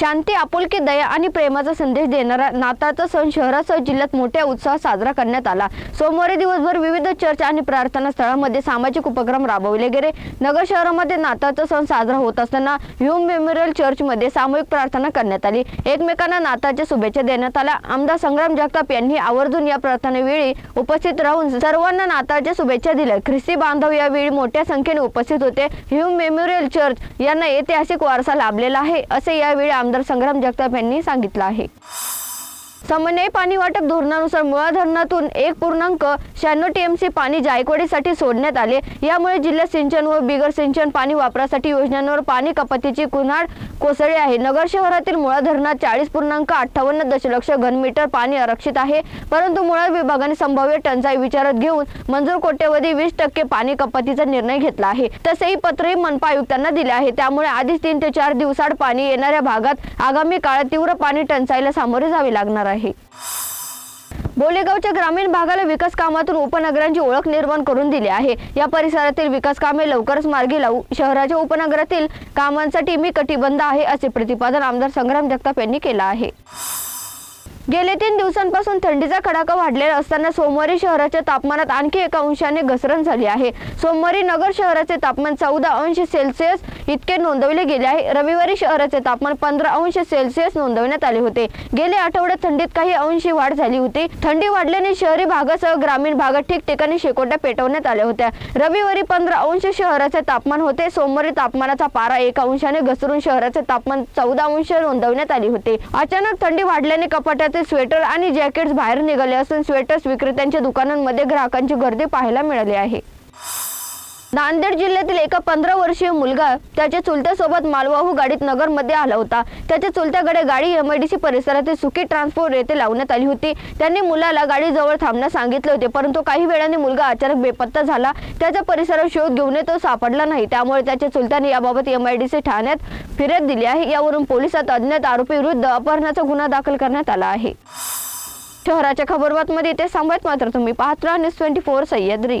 शांती आपुलकी दया आणि प्रेमाचा संदेश देणारा नाताळचा सण शहरासह जिल्ह्यात मोठ्या उत्साहात साजरा करण्यात आला. सोमवारी दिवसभर विविध चर्च आणि प्रार्थना स्थळांमध्ये सामाजिक उपक्रम राबवले गेले. नगर शहरामध्ये नाताळचा सण साजरा होत असताना ह्यूम मेमोरियल चर्चमध्ये सामूहिक प्रार्थना करण्यात आली. एकमेकांना नाताळच्या शुभेच्छा देण्यात आल्या. आमदार संग्राम जगताप यांनी आवर्जून या प्रार्थनेवेळी उपस्थित राहून सर्वांना नाताळच्या शुभेच्छा दिल्या. ख्रिस्ती बांधव यावेळी मोठ्या संख्येने उपस्थित होते. ह्यूम मेमोरियल चर्च यांना ऐतिहासिक वारसा लाभलेला आहे असे यावेळी आमदार संग्राम जगताप यांनी सांगितलं आहे. समन्वय पाणी वाटप धोरणानुसार मुळा धरणातून एक पूर्णांक शहाण्णव टीएमसी पाणी जायकवाडीसाठी सोडण्यात आले. यामुळे जिल्ह्यात सिंचन व बिगर सिंचन पाणी वापरासाठी योजनांवर पाणी कपातीची कुन्हाड कोसळली आहे. नगर शहरातील मुळा धरणात चाळीस पूर्णांक अठ्ठावन्न दशलक्ष घनमीटर पाणी आरक्षित आहे. परंतु मुळा विभागाने संभाव्य टंचाई विचारात घेऊन मंजूर कोट्यवधी वीस टक्के पाणी कपातीचा निर्णय घेतला आहे. तसेही पत्रही मनपा आयुक्तांना दिले आहे. त्यामुळे आधीच तीन ते चार दिवसाआड पाणी येणाऱ्या भागात आगामी काळात तीव्र पाणी टंचाईला सामोरे जावे लागणार आहे. आहे. बोलेगावच्या ग्रामीण भागाला विकास कामातून उपनगरांची ओळख निर्माण करून दिली आहे. या परिसरातील विकास कामे लवकरच मार्गी लावू. शहराच्या उपनगरातील कामांसाठी मी कटिबंध आहे असे प्रतिपादन आमदार संग्राम जगताप यांनी केलं आहे. गेले तीन दिवसांपासून थंडीचा कडाका वाढलेला असताना सोमवारी शहराच्या तापमानात आणखी एका अंशाने घसरण झाली आहे. सोमवारी नगर शहराचे तापमान चौदा अंश सेल्सिअस इतके नोंदवले गेले आहे. रविवारी शहराचे तापमान पंधरा अंश सेल्सिअस नोंदवण्यात आले होते. गेल्या आठवड्यात थंडीत काही अंशी वाढ झाली होती. थंडी वाढल्याने शहरी भागासह ग्रामीण भागात ठिकठिकाणी शेकोट्या पेटवण्यात आल्या होत्या. रविवारी पंधरा अंश शहराचे तापमान होते. सोमवारी तापमानाचा पारा एका अंशाने घसरून शहराचे तापमान चौदा अंश नोंदवण्यात आले होते. अचानक थंडी वाढल्याने कपाटाचे स्वेटर आणि जॅकेट्स बाहेर निघाले असून स्वेटर्स विक्रेत्यांच्या दुकानांमध्ये ग्राहकांची गर्दी पाहायला मिळाली आहे. नांदेड जिल्ह्यातील एका पंधरा वर्षीय मुलगा त्याच्या चुलत्यासोबत मालवाहू गाडीत नगरमध्ये आला होता. त्याच्या चुलत्याकडे गाडी एमआयडीसी परिसरातील सुकी ट्रान्सपोर्ट येथे लावण्यात आली होती. त्यांनी मुलाला गाडीजवळ थांबण्यास सांगितले होते परंतु काही वेळाने मुलगा अचानक बेपत्ता झाला. त्याच्या परिसरात शोध घेऊन तो सापडला नाही. त्यामुळे त्याच्या चुलत्याने याबाबत एमआयडीसी ठाण्यात फिर्याद दिली आहे. यावरून पोलिसात अज्ञात आरोपी विरुद्ध अपहरणाचा गुन्हा दाखल करण्यात आला आहे. शहराच्या खबरबातमध्ये ते सांभाळत मात्र तुम्ही पाहत राहा. News twenty four Sahyadri.